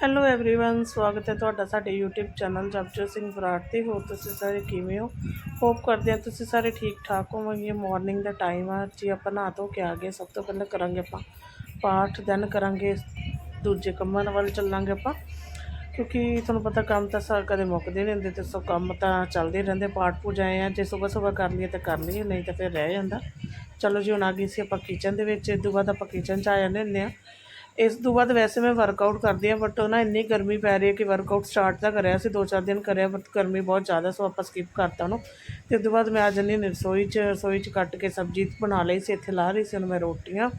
Hello everyone ਸਵਾਗਤ ਹੈ ਤੁਹਾਡਾ ਸਾਡੇ YouTube ਚੈਨਲ ਜਪਜੋਤ ਸਿੰਘ ਬਰਾੜ ਤੇ ਹੋਰ ਤੁਸੀਂ ਸਾਰੇ ਕਿਵੇਂ ਹੋ ਹੋਪ ਕਰਦੇ ਹਾਂ ਤੁਸੀਂ ਸਾਰੇ ਠੀਕ ਠਾਕ ਹੋਵੋਗੇ ਮਾਰਨਿੰਗ ਦਾ ਟਾਈਮ ਆ ਜੀ ਆਪਾਂ ਨਹਾ ਧੋ ਕੇ ਆ ਗਏ ਸਭ ਤੋਂ ਪਹਿਲਾਂ ਕਰਾਂਗੇ ਆਪਾਂ ਪਾਠ ਦੈਨ ਕਰਾਂਗੇ ਦੂਜੇ ਕੰਮਾਂ ਵੱਲ ਚੱਲਾਂਗੇ ਆਪਾਂ ਕਿਉਂਕਿ ਤੁਹਾਨੂੰ ਪਤਾ ਕੰਮ ਤਾਂ ਸਾ ਕਦੇ ਮੁੱਕਦੇ ਨਹੀਂ ਹੁੰਦੇ ਤੇ ਸੋ ਕੰਮ ਤਾਂ ਚੱਲਦੇ ਰਹਿੰਦੇ ਪਾਠ ਪੂਜਾਏ ਆ ਜੇ ਸਵੇਰ ਸਵੇਰ ਕਰ ਲਈਏ ਤਾਂ ਕਰ ਲਈਏ ਨਹੀਂ ਤਾਂ ਫਿਰ ਰਹਿ ਜਾਂਦਾ ਚਲੋ ਜੀ ਹੁਣ ਆ ਗਈ ਸੀ ਆਪਾਂ ਕਿਚਨ ਦੇ ਵਿੱਚ ਇਸ ਤੋਂ ਬਾਅਦ ਆਪਾਂ ਕਿਚਨ 'ਚ ਆ ਜਾਂਦੇ ਹੁੰਦੇ ਆ ਇਸ ਤੋਂ ਬਾਅਦ ਵੈਸੇ ਮੈਂ ਵਰਕਆਊਟ ਕਰਦੀ ਹਾਂ ਬਟ ਨਾ ਇੰਨੀ ਗਰਮੀ ਪੈ ਰਹੀ ਹੈ ਕਿ ਵਰਕਆਊਟ ਸਟਾਰਟ ਤਾਂ ਕਰਿਆ ਸੀ, ਦੋ ਚਾਰ ਦਿਨ ਕਰਿਆ ਬਟ ਗਰਮੀ ਬਹੁਤ ਜ਼ਿਆਦਾ ਸੋ ਆਪਾਂ ਸਕਿਪ ਕਰਤਾ ਉਹਨੂੰ। ਤੇ ਉਸ ਤੋਂ ਬਾਅਦ ਮੈਂ ਆ ਜਾਂਦੀ ਹਾਂ ਰਸੋਈ 'ਚ ਰਸੋਈ 'ਚ ਕੱਟ ਕੇ ਸਬਜ਼ੀ ਬਣਾ ਲਈ ਸੀ, ਇੱਥੇ ਲਾ ਰਹੀ ਸੀ ਹੁਣ ਮੈਂ ਰੋਟੀਆਂ।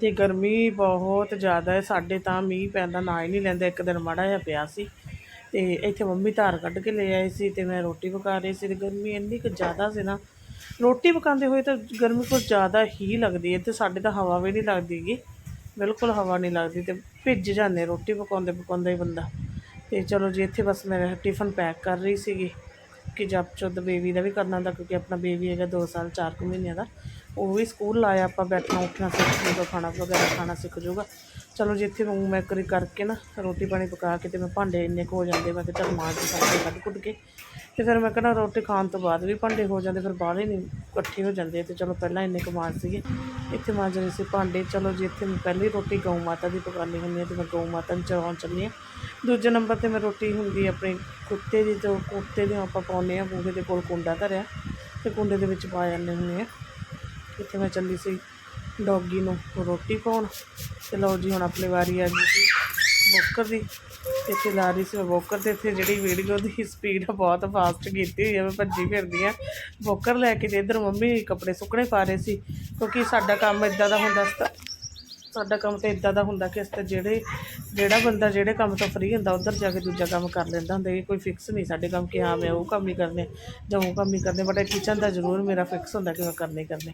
ਤੇ ਗਰਮੀ ਬਹੁਤ ਜ਼ਿਆਦਾ ਹੈ, ਸਾਡੇ ਤਾਂ ਮੀਂਹ ਪੈਂਦਾ, ਨਾ ਹੀ ਨਹੀਂ ਲੈਂਦਾ, ਇੱਕ ਦਿਨ ਮਾੜਾ ਜਿਹਾ ਪਿਆ ਸੀ। ਤੇ ਇੱਥੇ ਮੰਮੀ ਧਾਰ ਕੱਢ ਕੇ ਲੈ ਆਏ ਸੀ ਤੇ ਮੈਂ ਰੋਟੀ ਪਕਾ ਰਹੀ ਸੀ, ਤੇ ਗਰਮੀ ਇੰਨੀ ਕੁ ਜ਼ਿਆਦਾ ਸੀ ਨਾ। ਰੋਟੀ ਪਕਾਉਂਦੇ ਹੋਏ ਤਾਂ ਗਰਮੀ ਕੁਝ ਜ਼ਿਆਦਾ ਹੀ ਲੱਗਦੀ ਹੈ ਤੇ ਸਾਡੇ ਤਾਂ ਹਵਾ ਵੀ ਨਹੀਂ ਲੱਗਦੀ ਗੀ। ਬਿਲਕੁਲ ਹਵਾ ਨਹੀਂ ਲੱਗਦੀ ਤੇ ਭਿੱਜ ਜਾਂਦੇ ਰੋਟੀ ਪਕਾਉਂਦੇ ਪਕਾਉਂਦਾ ਹੀ ਬੰਦਾ। ਤੇ ਚਲੋ ਜੀ, ਇੱਥੇ ਬਸ ਮੈਂ ਟਿਫਨ ਪੈਕ ਕਰ ਰਹੀ ਸੀਗੀ ਕਿ ਜਪ ਚੁੱਦ ਬੇਬੀ ਦਾ ਵੀ ਕਰਨਾ ਹੁੰਦਾ, ਕਿਉਂਕਿ ਆਪਣਾ ਬੇਬੀ ਹੈਗਾ 2 ਸਾਲ 4 ਕੁ ਮਹੀਨਿਆਂ ਦਾ। ਉਹ ਵੀ ਸਕੂਲ ਲਾਇਆ ਆਪਾਂ, ਬੈਠਣਾ, ਉੱਠਣਾ ਸਿੱਖ ਜੂਗਾ, ਖਾਣਾ ਵਗੈਰਾ ਖਾਣਾ ਸਿੱਖ ਜੂਗਾ। ਚਲੋ ਜੀ, ਇੱਥੇ ਮੂੰਹ ਮੈਂ ਕਰੀ ਕਰਕੇ ਨਾ ਰੋਟੀ ਪਾਣੀ ਪਕਾ ਕੇ ਤੇ ਮੈਂ ਭਾਂਡੇ ਇੰਨੇ ਕੁ ਹੋ ਜਾਂਦੇ, ਮੈਂ ਕਿਹਾ ਚੱਲ ਮਾਂ ਜੀ, ਸਾਰੇ ਕੱਢ ਕੁੱਟ ਕੇ ਤੇ ਫਿਰ ਮੈਂ ਕਹਿੰਦਾ ਰੋਟੀ ਖਾਣ ਤੋਂ ਬਾਅਦ ਵੀ ਭਾਂਡੇ ਹੋ ਜਾਂਦੇ, ਫਿਰ ਬਾਹਲੇ ਨਹੀਂ, ਇਕੱਠੇ ਹੋ ਜਾਂਦੇ ਤੇ ਚਲੋ ਪਹਿਲਾਂ ਇੰਨੇ ਕਮਾਲ ਸੀਗੇ। ਇੱਥੇ ਮਾਂਜ ਰਹੇ ਸੀ ਭਾਂਡੇ, ਚਲੋ ਜੀ ਇੱਥੇ ਮੈਂ ਪਹਿਲੀ ਰੋਟੀ ਗਊ ਮਾਤਾ ਦੀ ਪਕਾਉਣੀ ਹੁੰਦੀ ਹੈ ਤੇ ਮੈਂ ਗਊ ਮਾਤਾ ਨੂੰ ਚਰਾਉਣ ਚੱਲੀ ਹਾਂ। ਦੂਜੇ ਨੰਬਰ ਤੇ ਮੈਂ ਰੋਟੀ ਹੁੰਦੀ ਆਪਣੇ ਕੁੱਤੇ ਦੀ ਜੋ ਕੁੱਤੇ ਦੀ ਆਪਾਂ ਪਾਉਂਦੇ ਆ ਬੂਹੇ ਦੇ ਕੋਲ ਕੁੰਡਾ ਧਰਿਆ ਤੇ ਕੁੰਡੇ ਦੇ ਵਿੱਚ ਪਾ ਜਾਂਦੇ ਹੁੰਦੇ ਆ ਇੱਥੇ ਮੈਂ ਚੱਲੀ ਸੀ ਡੌਗੀ ਨੂੰ ਰੋਟੀ ਪਾਉਣ, ਤੇ ਲਓ ਜੀ ਹੁਣ ਆਪਣੀ ਵਾਰੀ ਆ ਗਈ ਸੀ। ਬੋਕਰ ਦੀ, ਇੱਥੇ ਲਾ ਰਹੀ ਸੀ ਮੈਂ ਬੋਕਰ ਤੇ ਇੱਥੇ ਜਿਹੜੀ ਵੀਡੀਓ ਦੀ ਸਪੀਡ ਬਹੁਤ ਫਾਸਟ ਕੀਤੀ ਹੋਈ ਹੈ ਮੈਂ ਭੱਜੀ ਫਿਰਦੀ ਆ। ਬੋਕਰ ਲੈ ਕੇ ਤੇ ਇੱਧਰ ਮੰਮੀ ਕੱਪੜੇ ਸੁੱਕਣੇ ਪਾ ਰਹੇ ਸੀ, ਕਿਉਂਕਿ ਸਾਡਾ ਕੰਮ ਇਦਾਂ ਦਾ ਹੁੰਦਾ ਸੀ ਤਾਂ, ਸਾਡਾ ਕੰਮ ਤਾਂ ਇਦਾਂ ਦਾ ਹੁੰਦਾ ਕਿ ਅਸੀਂ ਤਾਂ ਜਿਹੜੇ, ਜਿਹੜਾ ਬੰਦਾ ਜਿਹੜੇ ਕੰਮ ਤੋਂ ਫ੍ਰੀ ਹੁੰਦਾ, ਉਧਰ ਜਾ ਕੇ ਦੂਜਾ ਕੰਮ ਕਰ ਲੈਂਦਾ ਹੁੰਦਾ, ਇਹ ਕੋਈ ਫਿਕਸ ਨਹੀਂ ਸਾਡੇ ਕੰਮ ਕਿ ਹਾਂ ਮੈਂ ਉਹ ਕੰਮ ਹੀ ਕਰਨੇ, ਜਾਂ ਉਹ ਕੰਮ ਹੀ ਕਰਨੇ ਬਟ ਕਿਚਨ ਦਾ ਜ਼ਰੂਰ ਮੇਰਾ ਫਿਕਸ ਹੁੰਦਾ ਕਿ ਮੈਂ ਕਰਨੇ ਹੀ ਕਰਨੇ।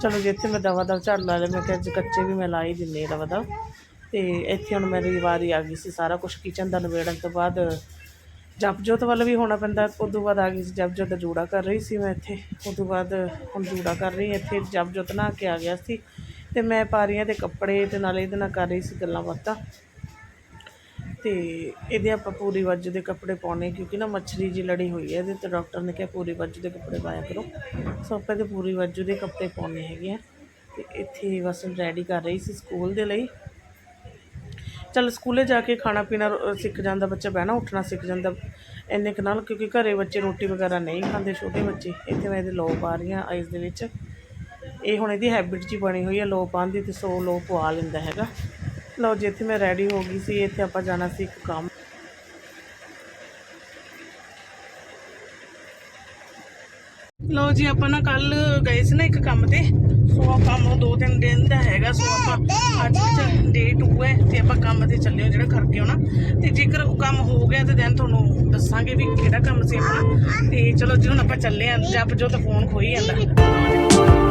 ਚਲੋ ਜਿੱਥੇ ਮੈਂ ਦਵਾ ਦਵ ਝੜ ਲਾ ਲਿਆ, ਮੈਂ ਕਿਹਾ ਅੱਜ ਕੱਚੇ ਵੀ ਮੈਂ ਲਾ ਹੀ ਦਿੰਨੀ ਦਵਾ ਦਵ ਅਤੇ ਇੱਥੇ ਹੁਣ ਮੇਰੀ ਵਾਰੀ ਆ ਗਈ ਸੀ ਸਾਰਾ ਕੁਛ ਕਿਚਨ ਦਾ ਨਿਬੇੜਨ ਤੋਂ ਬਾਅਦ। ਜਪਜੋਤ ਵੱਲ ਵੀ ਹੋਣਾ ਪੈਂਦਾ ਉਸ ਤੋਂ ਬਾਅਦ ਆ ਗਈ ਸੀ ਜਪਜੋਤ ਦਾ ਜੂੜਾ ਕਰ ਰਹੀ ਸੀ ਮੈਂ ਇੱਥੇ। ਉਸ ਤੋਂ ਬਾਅਦ ਹੁਣ ਜੂੜਾ ਕਰ ਰਹੀ, ਇੱਥੇ ਜਪਜੋਤ ਨਹਾ ਕੇ ਆ ਗਿਆ ਸੀ ਤੇ ਮੈਂ ਪਾ ਰਹੀ ਹਾਂ ਤੇ ਕੱਪੜੇ ਤੇ ਨਾਲੇ ਇਹਦੇ ਨਾਲ ਕਰ ਰਹੀ ਸੀ ਗੱਲਾਂ ਬਾਤਾਂ। ਤੇ ਇਹਦੇ ਆਪਾਂ ਪੂਰੀ ਵੱਜ ਦੇ ਕੱਪੜੇ ਪਾਉਣੇ, ਕਿਉਂਕਿ ਨਾ ਮੱਛਰੀ ਜੀ ਲੜੀ ਹੋਈ ਹੈ, ਇਹਦੇ ਤੇ ਡਾਕਟਰ ਨੇ ਕਿਹਾ ਪੂਰੀ ਵੱਜ ਦੇ ਕੱਪੜੇ ਪਾਇਆ ਕਰੋ। ਸੋ ਆਪਾਂ ਇਹਦੇ ਪੂਰੀ ਵੱਜ ਦੇ ਕੱਪੜੇ ਪਾਉਣੇ ਹੈਗੇ ਆ। ਤੇ ਇੱਥੇ ਬਸ ਰੈਡੀ ਕਰ ਰਹੀ ਸੀ ਸਕੂਲ ਦੇ ਲਈ। ਚੱਲ ਸਕੂਲੇ ਜਾ ਕੇ ਖਾਣਾ ਪੀਣਾ ਸਿੱਖ ਜਾਂਦਾ ਬੱਚਾ, ਬਹਿਣਾ ਉੱਠਣਾ ਸਿੱਖ ਜਾਂਦਾ। ਇੰਨੇ ਕੁ ਨਾਲ ਕਿਉਂਕਿ ਘਰੇ ਬੱਚੇ ਰੋਟੀ ਵਗੈਰਾ ਨਹੀਂ ਖਾਂਦੇ, ਛੋਟੇ ਬੱਚੇ। ਇੱਥੇ ਮੈਂ ਇਹਦੇ ਲੋ ਪਾ ਰਹੀ ਹਾਂ ਆਈਸ ਦੇ ਵਿੱਚ। ਇਹ ਹੁਣ ਇਹਦੀ ਹੈਬਿਟ ਜੀ ਬਣੀ ਹੋਈ ਹੈ ਲੋ ਪਾਉਣ ਦੀ ਤੇ ਸੋ ਲੋ ਪਵਾ ਲੈਂਦਾ ਹੈਗਾ। ਲਓ ਜੀ, ਇੱਥੇ ਮੈਂ ਰੈਡੀ ਹੋ ਗਈ ਸੀ, ਇੱਥੇ ਆਪਾਂ ਜਾਣਾ ਸੀ ਇੱਕ ਕੰਮ। ਲਓ ਜੀ, ਆਪਾਂ ਨਾ ਕੱਲ ਗਏ ਸੀ ਨਾ ਇੱਕ ਕੰਮ ਤੇ। ਸੋ ਆ ਕੰਮ ਦੋ ਤਿੰਨ ਦਿਨ ਦਾ ਹੈਗਾ, ਸੋ ਆਪਾਂ ਅੱਜ ਡੇ 2 ਹੈ ਤੇ ਆਪਾਂ ਕੰਮ ਤੇ ਚੱਲੇ ਹਾਂ ਜਿਹੜਾ ਕਰਕੇ ਆਉਣਾ। ਤੇ ਜੇਕਰ ਉਹ ਕੰਮ ਹੋ ਗਿਆ ਤੇ ਦੈਨ ਤੁਹਾਨੂੰ ਦੱਸਾਂਗੇ ਵੀ ਕਿਹੜਾ ਕੰਮ ਸੀ ਆਪਣਾ। ਤੇ ਚਲੋ ਜੀ, ਹੁਣ ਆਪਾਂ ਚੱਲੇ ਆਂ ਜਪ ਜੋ ਤਾਂ ਫੋਨ ਖੋਈ ਜਾਂਦਾ।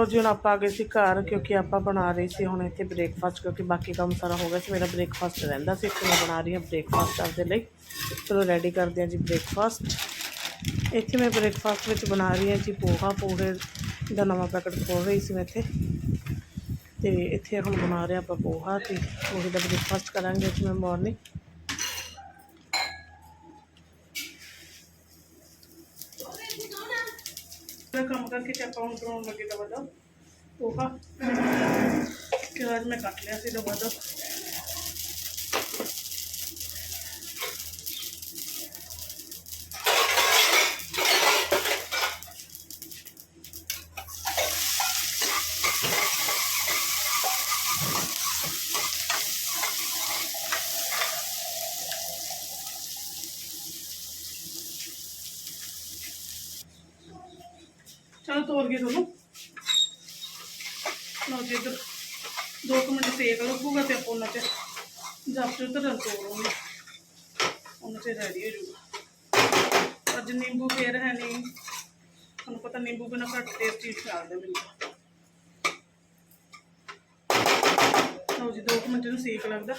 ਲਓ ਜੀ ਹੁਣ ਆਪਾਂ ਆ ਗਏ ਸੀ ਘਰ, ਕਿਉਂਕਿ ਆਪਾਂ ਬਣਾ ਰਹੇ ਸੀ ਹੁਣ ਇੱਥੇ ਬ੍ਰੇਕਫਾਸਟ ਕਿਉਂਕਿ ਬਾਕੀ ਕੰਮ ਸਾਰਾ ਹੋ ਗਿਆ ਸੀ, ਮੇਰਾ ਬ੍ਰੇਕਫਾਸਟ ਰਹਿੰਦਾ ਸੀ, ਇੱਥੇ ਮੈਂ ਬਣਾ ਰਹੀ ਹਾਂ ਬ੍ਰੇਕਫਾਸਟ ਆਪਦੇ ਲਈ। ਚਲੋ ਰੈਡੀ ਕਰਦੇ ਹਾਂ ਜੀ ਬ੍ਰੇਕਫਾਸਟ ਇੱਥੇ ਮੈਂ ਬ੍ਰੇਕਫਾਸਟ ਵਿੱਚ ਬਣਾ ਰਹੀ ਹਾਂ ਜੀ ਪੋਹਾ, ਪੋਹੇ ਦਾ ਨਵਾਂ ਪੈਕਟ ਖੋਲ ਰਹੀ ਸੀ ਮੈਂ ਇੱਥੇ। ਤੇ ਇੱਥੇ ਹੁਣ ਬਣਾ ਰਹੇ ਆਪਾਂ ਪੋਹਾ ਤੇ ਪੋਹੇ ਦਾ ਬ੍ਰੇਕਫਾਸਟ ਕਰਾਂਗੇ ਅੱਜ ਮੈਂ ਮਾਰਨਿੰਗ ਮੈਂ ਕੰਮ ਕਰਕੇ ਤੇ ਆਪਾਂ ਹੁਣ ਬਣਾਉਣ ਲੱਗੇ ਦਵਾ ਦਾ ਪੋਹਾ ਕਿ ਅੱਜ ਮੈਂ ਕੱਟ ਲਿਆ ਸੀ ਦਵਾ ਦਾ ਚਲੋ ਤੋੜ ਕੇ ਤੁਹਾਨੂੰ ਲਓ ਜੀ ਇੱਧਰ ਦੋ ਕੁ ਮਿੰਟ ਸੇਕ ਲੱਗੂਗਾ ਤੇ ਆਪਾਂ ਉਹਨਾਂ ਚ ਜਦ ਤੋਂ ਤੋੜੂਗੇ ਉਹਨਾਂ ਚ ਰੈਡੀ ਹੋ ਜਾਊਗਾ। ਅੱਜ ਨਿੰਬੂ ਫੇਰ ਹੈ ਨਹੀਂ। ਤੁਹਾਨੂੰ ਪਤਾ ਨਿੰਬੂ ਬਿਨਾਂ ਘੱਟ ਟੇਸਟੀ ਲੱਗਦਾ ਮੈਨੂੰ। ਲਓ ਜੀ, ਦੋ ਕੁ ਮਿੰਟ ਨੂੰ ਸੇਕ ਲੱਗਦਾ।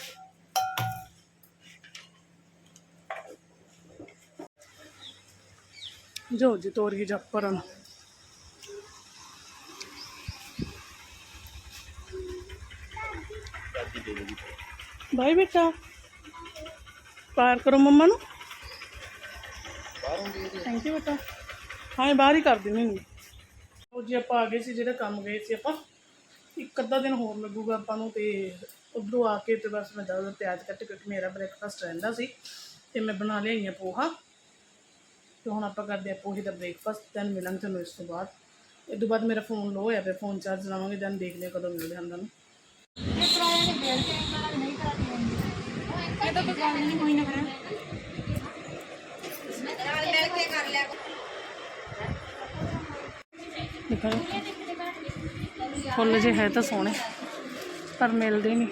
ਜੋ ਜੀ, ਤੋਰ ਤੋਰੀ ਜੱਪਰਨ ਬਾਈ ਬੇਟਾ। ਪਾਰ ਕਰੋ ਮੰਮਾ ਨੂੰ। ਥੈਂਕ ਯੂ ਬੇਟਾ। ਹਾਂ ਬਾਹਰ ਹੀ ਕਰ ਦਿੰਦੀ ਨਹੀਂ ਉਹ ਜੀ ਆਪਾਂ ਆ ਗਏ ਸੀ, ਜਿਹੜਾ ਕੰਮ ਗਏ ਸੀ ਆਪਾਂ। ਇੱਕ ਅੱਧਾ ਦਿਨ ਹੋਰ ਲੱਗੂਗਾ ਆਪਾਂ ਨੂੰ ਤੇ ਉਧਰੋਂ ਆ ਕੇ ਤੇ ਬਸ ਮੈਂ ਦਸ ਪਿਆਜ਼ ਕੱਟ ਕਿਉਂਕਿ ਮੇਰਾ ਬ੍ਰੇਕਫਾਸਟ ਰਹਿੰਦਾ ਸੀ ਤੇ ਮੈਂ ਬਣਾ ਲਿਆਈ ਆ ਪੋਹਾ। ਤੇ ਹੁਣ ਆਪਾਂ ਕਰਦੇ ਆ ਪੋਹੇ ਦਾ ਬ੍ਰੇਕਫਾਸਟ ਦੈਨ ਮਿਲਾਂਗੇ ਤੁਹਾਨੂੰ ਇਸ ਤੋਂ ਬਾਅਦ। ਇਹ ਤੋਂ ਬਾਅਦ ਮੇਰਾ ਫੋਨ ਲੋ ਹੋਇਆ ਪਿਆ ਫੋਨ ਚਾਰਜ ਲਾਵਾਂਗੇ ਦੈਨ ਦੇਖਦੇ ਹਾਂ ਕਦੋਂ ਮਿਲਦੇ ਹਾਂ ਤੁਹਾਨੂੰ ਇਹ ਤਾਂ ਕੋਈ ਨਹੀਂ ਕੋਈ ਨਾ ਕਰਾਂ ਦਿਖਾਓ ਫੁੱਲ ਜੇ ਹੈ ਤਾਂ ਸੋਹਣੇ, ਪਰ ਮਿਲਦੇ ਨਹੀਂ।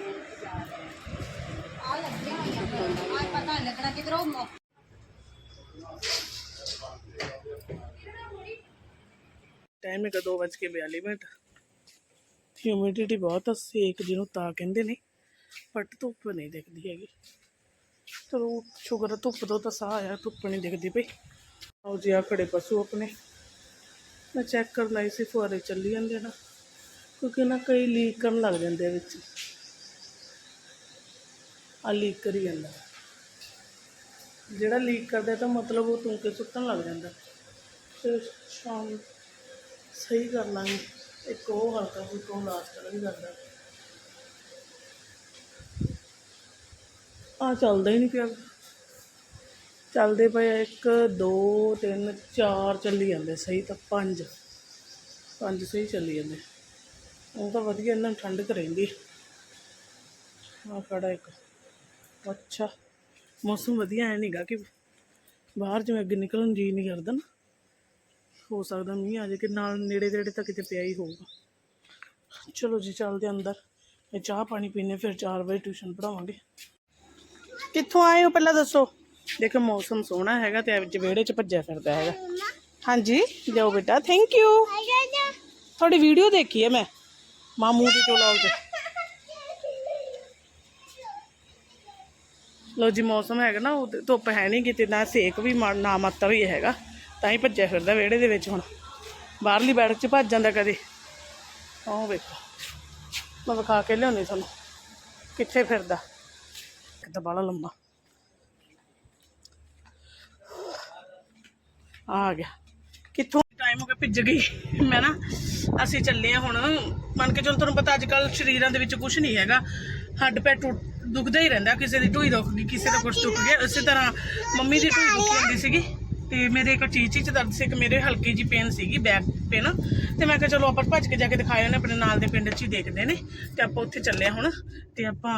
ਪਤਾ ਲੱਗਣਾ ਕਿਧਰੋਂ ਟਾਈਮ ਹੈਗਾ ਦੋ ਵੱਜ ਕੇ 42 ਮਿੰਟ। ਹਿਊਮਿਡਿਟੀ ਬਹੁਤ ਆ, ਸੇਕ ਜਿਹਨੂੰ ਤਾਂ ਕਹਿੰਦੇ ਨੇ ਬਟ ਧੁੱਪ ਨਹੀਂ ਦਿਖਦੀ ਹੈਗੀ। ਚਲੋ ਸ਼ੁਗਰ ਧੁੱਪ ਤੋਂ ਤਾਂ ਸਾਹ ਆਇਆ, ਧੁੱਪ ਨਹੀਂ ਦਿਖਦੀ ਪਈ। ਆਓ ਜੀ ਆ ਖੜੇ ਪਸ਼ੂ ਆਪਣੇ। ਮੈਂ ਚੈੱਕ ਕਰ ਆਈ ਸੀ ਫੁਆਰੇ ਚੱਲੀ ਜਾਂਦੇ ਨਾ, ਕਿਉਂਕਿ ਨਾ ਕਈ ਲੀਕ ਕਰਨ ਲੱਗ ਜਾਂਦੇ ਆ ਵਿੱਚ। ਆ ਲੀਕ ਕਰੀ ਜਾਂਦਾ। ਜਿਹੜਾ ਲੀਕ ਕਰਦਾ, ਤਾਂ ਮਤਲਬ ਉਹ ਤੁੰਕੇ ਸੁੱਟਣ ਲੱਗ ਜਾਂਦਾ। ਫਿਰ ਸ਼ਾਮ, ਸਹੀ ਕਰ ਲਾਂਗੇ। ਇੱਕ ਉਹ ਹਲਕਾ ਫੁਲਕਾ ਉਹ ਲਾਸਟ ਵੀ ਕਰਦਾ। ਆ ਚੱਲਦਾ ਹੀ ਨਹੀਂ ਪਿਆ। ਚੱਲਦੇ ਪਏ ਆ, ਇੱਕ ਦੋ ਤਿੰਨ ਚਾਰ ਚੱਲੀ ਜਾਂਦੇ ਸਹੀ ਤਾਂ ਪੰਜ। ਪੰਜ ਸਹੀ ਚੱਲੀ ਜਾਂਦੇ। ਉਹ ਤਾਂ ਵਧੀਆ ਇਹਨਾਂ ਨੂੰ ਠੰਡ ਰਹਿੰਦੀ। ਆ ਖੜਾ ਇੱਕ। ਅੱਛਾ। ਮੌਸਮ ਵਧੀਆ ਹੈ ਨਹੀਂਗਾ ਕਿ ਬਾਹਰ ਜਿਵੇਂ ਅੱਗੇ ਨਿਕਲਣ ਨੂੰ ਜੀ ਨਹੀਂ ਕਰਦਾ ਨਾ। ਹੋ ਸਕਦਾ ਮੀਂਹ ਆ ਜਾਏ ਕਿ ਨਾਲ ਨੇੜੇ ਨੇੜੇ ਤਾਂ ਕਿਤੇ ਪਿਆ ਹੀ ਹੋਊਗਾ। ਚਲੋ ਜੀ, ਚੱਲਦੇ ਅੰਦਰ। ਮੈਂ ਚਾਹ ਪਾਣੀ ਪੀਨੇ ਫਿਰ 4 ਵਜੇ ਟਿਊਸ਼ਨ ਪੜਾਵਾਂਗੇ ਕਿੱਥੋਂ ਆਏ ਹੋ ਪਹਿਲਾਂ ਦੱਸੋ? ਦੇਖੋ, ਮੌਸਮ ਸੋਹਣਾ ਹੈਗਾ ਤੇ ਅੱਜ ਵਿਹੜੇ 'ਚ ਭੱਜਿਆ ਫਿਰਦਾ ਹੈਗਾ। ਹਾਂਜੀ ਜਾਓ ਬੇਟਾ ਥੈਂਕ ਯੂ ਤੁਹਾਡੀ ਵੀਡੀਓ ਦੇਖੀ ਹੈ ਮੈਂ? ਮਾਮੂ ਦੀ ਚੋਲਾ ਉੱਤੇ ਲੋ ਜੀ, ਮੌਸਮ ਹੈਗਾ ਨਾ, ਉਹ ਧੁੱਪ ਹੈ ਨਹੀਂ ਕਿਤੇ, ਨਾ ਸੇਕ ਵੀ ਮਾ- ਨਾ ਮਾਤਾ ਹੀ ਹੈਗਾ। ਤਾਂ ਹੀ ਭੱਜਿਆ ਫਿਰਦਾ ਵਿਹੜੇ ਦੇ ਵਿੱਚ ਹੁਣ। ਬਾਹਰਲੀ ਬੈਠਕ 'ਚ ਭੱਜ ਜਾਂਦਾ ਕਦੇ। ਉਹ ਵੇਖੋ। ਮੈਂ ਵਿਖਾ ਕੇ ਲਿਆਉਣੀ ਤੁਹਾਨੂੰ। ਕਿੱਥੇ ਫਿਰਦਾ? ਇੱਕ ਤਾਂ ਬਾਹਲਾ ਲੰਬਾ। ਆ ਗਿਆ। ਕਿੱਥੋਂ ਟਾਈਮ ਹੋ ਗਿਆ ਭਿੱਜ ਗਈ। ਮੈਂ ਨਾ, ਅਸੀਂ ਚੱਲੇ ਆ ਹੁਣ। ਮੰਨ ਕੇ ਚਲੋ ਤੁਹਾਨੂੰ ਪਤਾ ਅੱਜ ਕੱਲ ਸਰੀਰਾਂ ਦੇ ਵਿੱਚ ਕੁਝ ਨਹੀਂ ਹੈਗਾ। ਹੱਡ ਪੈ ਟੁੱਟ, ਦੁਖਦਾ ਹੀ ਰਹਿੰਦਾ। ਕਿਸੇ ਦੀ ਢੂਈ ਦੁੱਖ ਗਈ, ਕਿਸੇ ਦਾ ਕੁਝ ਦੁਖ ਗਿਆ। ਇਸੇ ਤਰ੍ਹਾਂ ਮੰਮੀ ਦੀ ਢੂਈ ਦੁਖੀ ਹੁੰਦੀ ਸੀਗੀ। ਤੇ ਮੇਰੇ ਇੱਕ ਚੀਚੀ ਚ ਦਰਦ ਸੀ ਇੱਕ ਮੇਰੇ ਹਲਕੀ ਜੀ ਪੇਨ ਸੀਗੀ ਬੈਕ ਪੇਨ ਤੇ ਮੈਂ ਕਿਹਾ ਚਲੋ ਆਪਾਂ ਭੱਜ ਕੇ ਜਾ ਕੇ ਦਿਖਾਏ ਉਹਨੇ ਆਪਣੇ ਨਾਲ ਦੇ ਪਿੰਡ 'ਚ ਹੀ ਦੇਖਦੇ ਨੇ। ਤੇ ਆਪਾਂ ਉੱਥੇ ਚੱਲੇ ਹੁਣ ਤੇ ਆਪਾਂ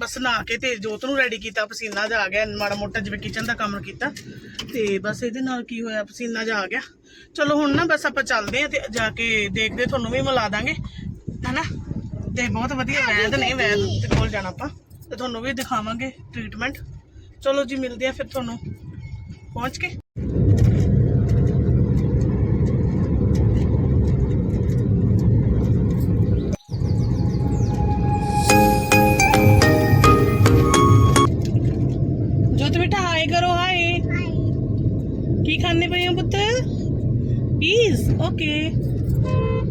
ਬਸ ਨਹਾ ਕੇ ਤੇ ਜੋਤ ਨੂੰ ਰੈਡੀ ਕੀਤਾ ਪਸੀਨਾ ਜਾ ਆ ਗਿਆ ਮਾੜਾ ਮੋਟਾ ਜਿਵੇਂ ਕਿਚਨ ਦਾ ਕੰਮ ਕੀਤਾ। ਤੇ ਬਸ ਇਹਦੇ ਨਾਲ ਕੀ ਹੋਇਆ ਪਸੀਨਾ ਜਾ ਆ ਗਿਆ। ਚਲੋ ਹੁਣ ਨਾ ਬਸ ਆਪਾਂ ਚੱਲਦੇ ਆ ਤੇ ਜਾ ਕੇ ਦੇਖਦੇ ਤੁਹਾਨੂੰ ਵੀ ਮਿਲਾ ਦਾਂਗੇ। ਹਨਾ? ਤੇ ਬਹੁਤ ਵਧੀਆ ਵੈਦ ਨੇ ਵੈਦ ਦੇ ਕੋਲ ਜਾਣਾ ਆਪਾਂ। ਤੇ ਤੁਹਾਨੂੰ ਵੀ ਦਿਖਾਵਾਂਗੇ ਟ੍ਰੀਟਮੈਂਟ ਚਲੋ ਜੀ ਮਿਲਦੇ ਆ ਫਿਰ ਤੁਹਾਨੂੰ। ਪਹੁੰਚ ਕੇ। ਜੋਤ ਬੇਟਾ ਹਾਈ ਕਰੋ ਹਾਈ ਕੀ ਖਾਣੇ ਪਏ ਹੋ ਪੁੱਤ? ਪੀਸ ਓਕੇ।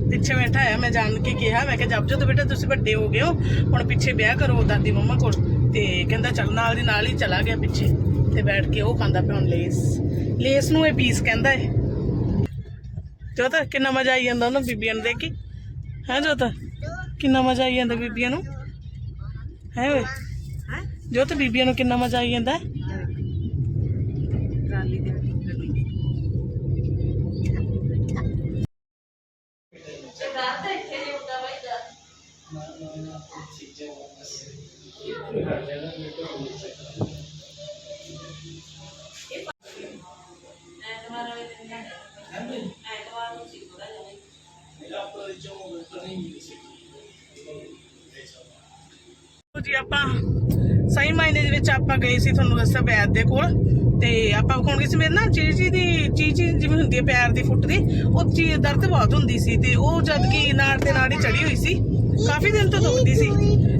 ਪਿੱਛੇ ਬੈਠਾ ਹੈ ਮੈਂ ਜਾਣ ਕੇ ਕਿਹਾ, ਮੈਂ ਕਿਹਾ ਜਬ ਜੋਤ ਬੇਟਾ, ਤੁਸੀਂ ਵੱਡੇ ਹੋ ਗਏ ਹੋ। ਹੁਣ ਪਿੱਛੇ ਵਿਆਹ ਕਰੋ ਦਾਦੀ ਮੰਮਾ ਕੋਲ। ਤੇ ਕਹਿੰਦਾ, ਚੱਲ ਨਾਲ ਦੀ ਨਾਲ ਹੀ ਚਲਾ ਗਿਆ ਪਿੱਛੇ। ਤੇ ਬੈਠ ਕੇ ਉਹ ਖਾਂਦਾ ਪਿਆ ਹੁਣ ਲੇਸ। ਲੇਸ ਨੂੰ ਇਹ ਪੀਸ ਕਹਿੰਦਾ ਏ ਜੋਤ, ਕਿੰਨਾ ਮਜ਼ਾ ਆਈ ਜਾਂਦਾ ਉਹਨਾਂ ਬੀਬੀਆਂ ਨੂੰ ਦੇਖ ਕੇ। ਹੈ ਜੋਤ? ਕਿੰਨਾ ਮਜ਼ਾ ਆਈ ਜਾਂਦਾ ਬੀਬੀਆਂ ਨੂੰ। ਹੈ ਓਏ? ਜੋਤ, ਬੀਬੀਆਂ ਨੂੰ ਕਿੰਨਾ ਮਜ਼ਾ ਆਈ ਜਾਂਦਾ? ਜੀ ਆਪਾਂ ਗਏ ਸੀ ਤੁਹਾਨੂੰ ਦੱਸਿਆ ਵੈਦ ਦੇ ਕੋਲ, ਤੇ ਆਪਾਂ ਵਿਖਾਉਣ ਗਏ ਸੀ ਮੇਰੇ ਨਾ ਚੀਚੀ ਦੀ ਚੀਚੀ ਜਿਵੇਂ ਹੁੰਦੀ ਹੈ ਪੈਰ ਦੀ ਫੁੱਟ ਦੀ, ਉਹ ਚੀ ਦਰਦ ਬਹੁਤ ਹੁੰਦੀ ਸੀ ਤੇ ਉਹ ਜਦ ਕਿ ਨਾੜ ਤੇ ਨਾੜ ਹੀ ਚੜੀ ਹੋਈ ਸੀ। ਕਾਫੀ ਦਿਨ ਤੋਂ ਦੁਖਦੀ ਸੀ।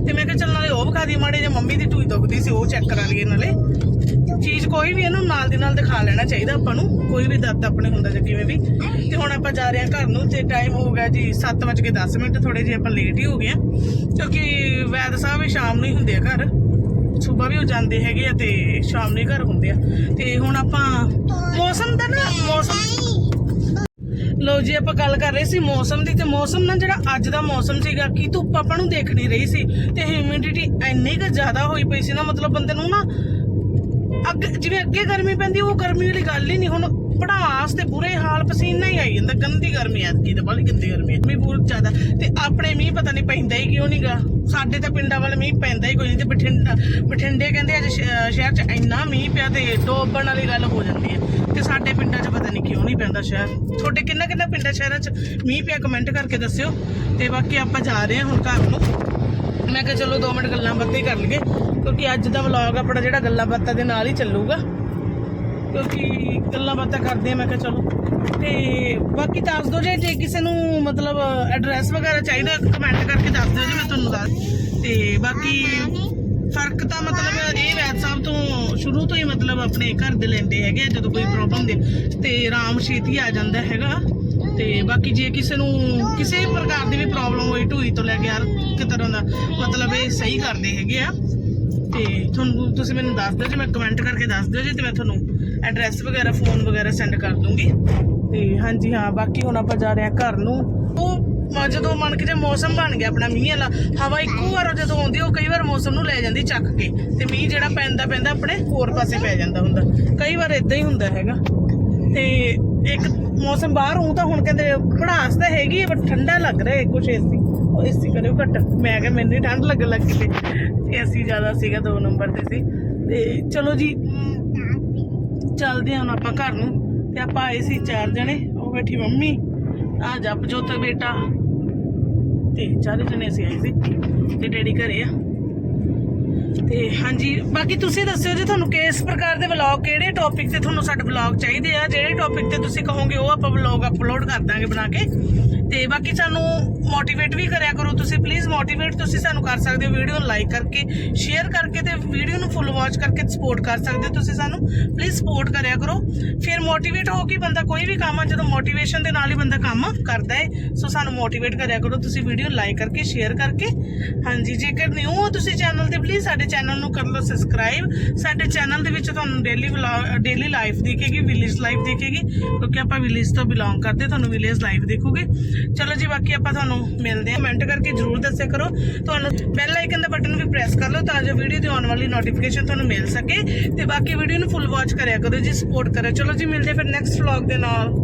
ਤੇ ਮੈਂ ਕਿਹਾ ਚੱਲ ਨਾਲੇ ਉਹ ਵਿਖਾ ਦੀ, ਮਾੜੇ ਜੇ ਮੰਮੀ ਦੀ ਟੂਈ ਦੁਖਦੀ ਸੀ, ਉਹ ਚੈੱਕ ਕਰਾ ਲਈਏ ਨਾਲੇ। ਚੀਜ਼ ਕੋਈ ਵੀ ਇਹਨੂੰ ਨਾਲ ਦੀ ਨਾਲ ਦਿਖਾ ਲੈਣਾ ਚਾਹੀਦਾ ਆਪਾਂ ਨੂੰ, ਕੋਈ ਵੀ ਦਰਦ ਆਪਣੇ ਹੁੰਦਾ ਜਾਂ ਕਿਵੇਂ ਵੀ। ਤੇ ਹੁਣ ਆਪਾਂ ਜਾ ਰਹੇ ਹਾਂ ਘਰ ਨੂੰ, ਤੇ ਟਾਈਮ ਹੋ ਗਿਆ ਜੀ 7:10 ਮਿੰਟ ਥੋੜੇ ਜਿਹੇ ਆਪਾਂ ਲੇਟ ਹੀ ਹੋ ਗਏ ਆ ਕਿਉਂਕਿ ਵੈਦ ਸਾਹਿਬ ਵੀ ਸ਼ਾਮ ਨੂੰ ਹੀ ਹੁੰਦੇ ਆ ਘਰ। ਸਵੇਰ ਵੀ ਉਹ ਜਾਂਦੇ ਹੈਗੇ ਆ ਤੇ ਸ਼ਾਮ ਨੂੰ ਘਰ ਹੁੰਦੇ ਆ। ਤੇ ਹੁਣ ਆਪਾਂ ਮੌਸਮ ਦਾ ਨਾ, ਮੌਸਮ ਲੋ ਜੀ, ਆਪਾਂ ਗੱਲ ਕਰ ਰਹੇ ਸੀ ਮੌਸਮ ਦੀ ਤੇ ਮੌਸਮ ਨਾ ਜਿਹੜਾ ਅੱਜ ਦਾ ਮੌਸਮ ਸੀਗਾ, ਕਿ ਧੁੱਪ ਆਪਾਂ ਨੂੰ ਦੇਖ ਨਹੀਂ ਰਹੀ ਸੀ ਤੇ ਹਿਊਮਿਡਿਟੀ ਇੰਨੀ ਕੁ ਜ਼ਿਆਦਾ ਹੋਈ ਪਈ ਸੀ ਨਾ, ਮਤਲਬ ਬੰਦੇ ਨੂੰ ਨਾ ਅੱਗੇ, ਜਿਵੇਂ ਅੱਗੇ ਗਰਮੀ ਪੈਂਦੀ, ਉਹ ਗਰਮੀ ਵਾਲੀ ਗੱਲ ਹੀ ਨਹੀਂ। ਹੁਣ ਪੜਾਸ ਤੇ ਬੁਰੇ ਹਾਲ ਪਸੀਨਾ ਹੀ ਆਈ ਜਾਂਦਾ, ਗੰਦੀ ਗਰਮੀ ਐਤਕੀ ਤੇ ਬੜੀ ਗੰਦੀ ਗਰਮੀ ਹੈ ਮੀਂਹ ਬਹੁਤ ਜ਼ਿਆਦਾ, ਤੇ ਆਪਣੇ ਮੀਂਹ ਪਤਾ ਨਹੀਂ ਪੈਂਦਾ ਹੀ ਕਿਉਂ ਨਹੀਂਗਾ ਸਾਡੇ ਤਾਂ ਪਿੰਡਾਂ ਵੱਲ ਮੀਂਹ ਪੈਂਦਾ ਹੀ ਕੋਈ ਨਹੀਂ, ਤੇ ਬਠਿੰਡਾ ਬਠਿੰਡੇ ਕਹਿੰਦੇ ਅੱਜ ਸ਼- ਸ਼ਹਿਰ 'ਚ ਇੰਨਾ ਮੀਂਹ ਪਿਆ ਤੇ ਡੋਬਣ ਵਾਲੀ ਗੱਲ ਹੋ ਜਾਂਦੀ ਹੈ। ਤੇ ਸਾਡੇ ਪਿੰਡਾਂ 'ਚ ਪਤਾ ਨਹੀਂ ਕਿਉਂ ਨਹੀਂ ਪੈਂਦਾ ਸ਼ਹਿਰ। ਤੁਹਾਡੇ ਕਿੰਨਾ ਕਿੰਨਾ ਪਿੰਡਾਂ, ਸ਼ਹਿਰਾਂ 'ਚ ਮੀਂਹ ਪਿਆ ਕਮੈਂਟ ਕਰਕੇ ਦੱਸਿਓ। ਤੇ ਬਾਕੀ ਆਪਾਂ ਜਾ ਰਹੇ ਹਾਂ ਹੁਣ ਘਰ ਨੂੰ। ਮੈਂ ਕਿਹਾ ਚਲੋ 2 ਮਿੰਟ ਗੱਲਾਂ ਬਾਤਾਂ ਹੀ ਕਰ ਲਈਏ, ਕਿਉਂਕਿ ਅੱਜ ਦਾ ਵਲੌਗ ਆਪਣਾ ਜਿਹੜਾ ਗੱਲਾਂ ਬਾਤਾਂ ਦੇ ਨਾਲ ਹੀ ਚੱਲੂਗਾ। ਕਿਉਂਕਿ ਗੱਲਾਂ ਬਾਤਾਂ ਕਰਦੇ ਆ ਮੈਂ ਕਿਹਾ ਚਲੋ। ਤੇ ਬਾਕੀ ਦੱਸ ਦਿਓ ਜੇ ਜੇ ਕਿਸੇ ਨੂੰ ਮਤਲਬ ਐਡਰੈਸ ਵਗੈਰਾ ਚਾਹੀਦਾ ਕਮੈਂਟ ਕਰਕੇ ਦੱਸ ਦਿਓ ਜੀ ਮੈਂ ਤੁਹਾਨੂੰ ਦੱਸ ਤੇ ਬਾਕੀ ਫ਼ਰਕ ਤਾਂ ਮਤਲਬ ਇਹ ਵੈਦ ਸਾਹਿਬ ਤੋਂ ਸ਼ੁਰੂ ਤੋਂ ਹੀ ਮਤਲਬ ਆਪਣੇ ਘਰ ਦੇ ਲੈਂਦੇ ਹੈਗੇ ਆ, ਜਦੋਂ ਕੋਈ ਪ੍ਰੋਬਲਮ ਦੇ ਤੇ ਆਰਾਮ ਛੇਤੀ ਆ ਜਾਂਦਾ ਹੈਗਾ। ਤੇ ਬਾਕੀ ਜੇ ਕਿਸੇ ਨੂੰ ਕਿਸੇ ਪ੍ਰਕਾਰ ਦੀ ਵੀ ਪ੍ਰੋਬਲਮ ਹੋਈ ਢੂਈ ਤੋਂ ਲੈ ਕੇ ਹਰ ਇੱਕ ਤਰ੍ਹਾਂ ਦਾ ਮਤਲਬ ਇਹ ਸਹੀ ਕਰਦੇ ਹੈਗੇ ਆ। ਤੇ ਤੁਹਾਨੂੰ ਤੁਸੀਂ ਮੈਨੂੰ ਦੱਸ ਦਿਓ ਜੇ, ਮੈਂ ਕਮੈਂਟ ਕਰਕੇ ਦੱਸ ਦਿਓ ਜੀ, ਤੇ ਮੈਂ ਤੁਹਾਨੂੰ ਐਡਰੈਸ ਵਗੈਰਾ ਫੋਨ ਵਗੈਰਾ ਸੈਂਡ ਕਰ ਦੂੰਗੀ। ਤੇ ਹਾਂਜੀ, ਹਾਂ, ਬਾਕੀ ਹੁਣ ਆਪਾਂ ਜਾ ਰਹੇ ਹਾਂ ਘਰ ਨੂੰ। ਉਹ ਜਦੋਂ ਮੰਨ ਕੇ ਜੇ ਮੌਸਮ ਬਣ ਗਿਆ ਆਪਣਾ ਮੀਂਹ ਵਾਲਾ, ਹਵਾ ਇੱਕੋ ਵਾਰ ਜਦੋਂ ਆਉਂਦੀ ਉਹ ਕਈ ਵਾਰ ਮੌਸਮ ਨੂੰ ਲੈ ਜਾਂਦੀ ਚੱਕ ਕੇ। ਤੇ ਮੀਂਹ ਜਿਹੜਾ ਪੈਂਦਾ ਪੈਂਦਾ ਆਪਣੇ ਹੋਰ ਪਾਸੇ ਪੈ ਜਾਂਦਾ ਹੁੰਦਾ। ਕਈ ਵਾਰ ਇਦਾਂ ਹੀ ਹੁੰਦਾ ਹੈਗਾ। ਤੇ ਇੱਕ ਮੌਸਮ ਬਾਹਰ ਹੂੰ ਤਾਂ ਹੁਣ ਕਹਿੰਦੇ ਪੜਾਸ ਤਾਂ ਹੈਗੀ ਹੈ ਪਰ ਠੰਡਾ ਲੱਗ ਰਿਹਾ ਹੈ ਕੁਛ ਏਸੀ ਉਹ ਏਸੀ ਕਰਿਓ ਘੱਟ। ਮੈਂ ਕਿਹਾ ਮੈਨੂੰ ਹੀ ਠੰਡ ਲੱਗਣ ਲੱਗ ਪਈ ਤੇ ਏਸੀ ਜ਼ਿਆਦਾ ਸੀਗਾ ਦੋ ਨੰਬਰ ਤੇ ਸੀ। ਤੇ ਚਲੋ ਜੀ ਚੱਲਦੇ ਹਾਂ ਹੁਣ ਆਪਾਂ ਘਰ ਨੂੰ, ਤੇ ਆਪਾਂ ਆਏ ਸੀ ਚਾਰ ਜਣੇ, ਉਹ ਬੈਠੀ ਮੰਮੀ, ਆ ਜਪਜੋਤ ਬੇਟਾ। ਤੇ ਚਾਰੇ ਜਣੇ ਅਸੀਂ ਆਏ ਸੀ, ਤੇ ਡੈਡੀ ਘਰੇ ਆ। ਤੇ ਹਾਂਜੀ, ਬਾਕੀ ਤੁਸੀਂ ਦੱਸਿਓ ਜੇ ਤੁਹਾਨੂੰ ਕਿਸ ਪ੍ਰਕਾਰ ਦੇ ਵਲੌਗ ਕਿਹੜੇ ਟੌਪਿਕ ਤੇ ਤੁਹਾਨੂੰ ਸਾਡੇ ਵਲੌਗ ਚਾਹੀਦੇ ਆ? ਜਿਹੜੇ ਟੌਪਿਕ ਤੇ ਤੁਸੀਂ ਕਹੋਗੇ, ਉਹ ਆਪਾਂ ਵਲੌਗ ਅਪਲੋਡ ਕਰ ਦਾਂਗੇ ਬਣਾ ਕੇ। ਤੇ ਬਾਕੀ ਸਾਨੂੰ ਮੋਟੀਵੇਟ ਵੀ ਕਰਿਆ ਕਰੋ ਤੁਸੀਂ ਪਲੀਜ਼ ਮੋਟੀਵੇਟ ਤੁਸੀਂ ਸਾਨੂੰ ਕਰ ਸਕਦੇ ਹੋ ਵੀਡੀਓ ਨੂੰ ਲਾਈਕ ਕਰਕੇ ਸ਼ੇਅਰ ਕਰਕੇ ਤੇ ਵੀਡੀਓ ਨੂੰ ਫੁੱਲ ਵਾਚ ਕਰਕੇ ਸਪੋਰਟ ਕਰ ਸਕਦੇ ਹੋ ਤੁਸੀਂ ਸਾਨੂੰ ਪਲੀਜ਼ ਸਪੋਰਟ ਕਰਿਆ ਕਰੋ। ਫਿਰ ਮੋਟੀਵੇਟ ਹੋ ਕੇ ਬੰਦਾ ਕੋਈ ਵੀ ਕੰਮ ਆ, ਜਦੋਂ ਮੋਟੀਵੇਸ਼ਨ ਦੇ ਨਾਲ ਹੀ ਬੰਦਾ ਕੰਮ ਕਰਦਾ ਹੈ ਸੋ ਸਾਨੂੰ ਮੋਟੀਵੇਟ ਕਰਿਆ ਕਰੋ ਤੁਸੀਂ ਵੀਡੀਓ ਲਾਈਕ ਕਰਕੇ ਸ਼ੇਅਰ ਕਰਕੇ। ਹਾਂਜੀ, ਜੇਕਰ ਨਿਊ ਹੋ ਤੁਸੀਂ ਚੈਨਲ ਤੇ ਪਲੀਜ਼ ਸਾਡੇ ਚੈਨਲ ਨੂੰ ਕਰ ਲਓ ਸਬਸਕ੍ਰਾਈਬ ਸਾਡੇ ਚੈਨਲ ਦੇ ਵਿੱਚ ਤੁਹਾਨੂੰ ਡੇਲੀ ਡੇਲੀ ਲਾਈਫ ਦੇਖੇਗੀ ਵਿਲੇਜ ਲਾਈਫ ਦੇਖੇਗੀ, ਕਿਉਂਕਿ ਆਪਾਂ ਵਿਲੇਜ ਤੋਂ ਬਿਲੋਂਗ ਕਰਦੇ, ਤੁਹਾਨੂੰ ਵਿਲੇਜ ਲਾਈਫ ਦੇਖੋਗੇ। ਚਲੋ ਜੀ, ਬਾਕੀ ਆਪਾਂ ਤੁਹਾਨੂੰ ਮਿਲਦੇ ਹਾਂ। ਕਮੈਂਟ ਕਰਕੇ ਜਰੂਰ ਦੱਸਿਆ ਕਰੋ। ਤੁਹਾਨੂੰ ਬੈਲ ਆਈਕਨ ਦਾ ਬਟਨ ਵੀ ਪ੍ਰੈਸ ਕਰ ਲਓ ਤਾਂ ਜੋ ਵੀਡੀਓ ਦੀ ਆਉਣ ਵਾਲੀ ਨੋਟੀਫਿਕੇਸ਼ਨ ਤੁਹਾਨੂੰ ਮਿਲ ਸਕੇ। ਤੇ ਬਾਕੀ ਵੀਡੀਓ ਨੂੰ ਫੁੱਲ ਵਾਚ ਕਰਿਆ ਕਰੋ ਜੀ ਸਪੋਰਟ ਕਰਿਆ। ਚਲੋ ਜੀ, ਮਿਲਦੇ ਫਿਰ ਨੈਕਸਟ ਵਲੌਗ ਦੇ ਨਾਲ।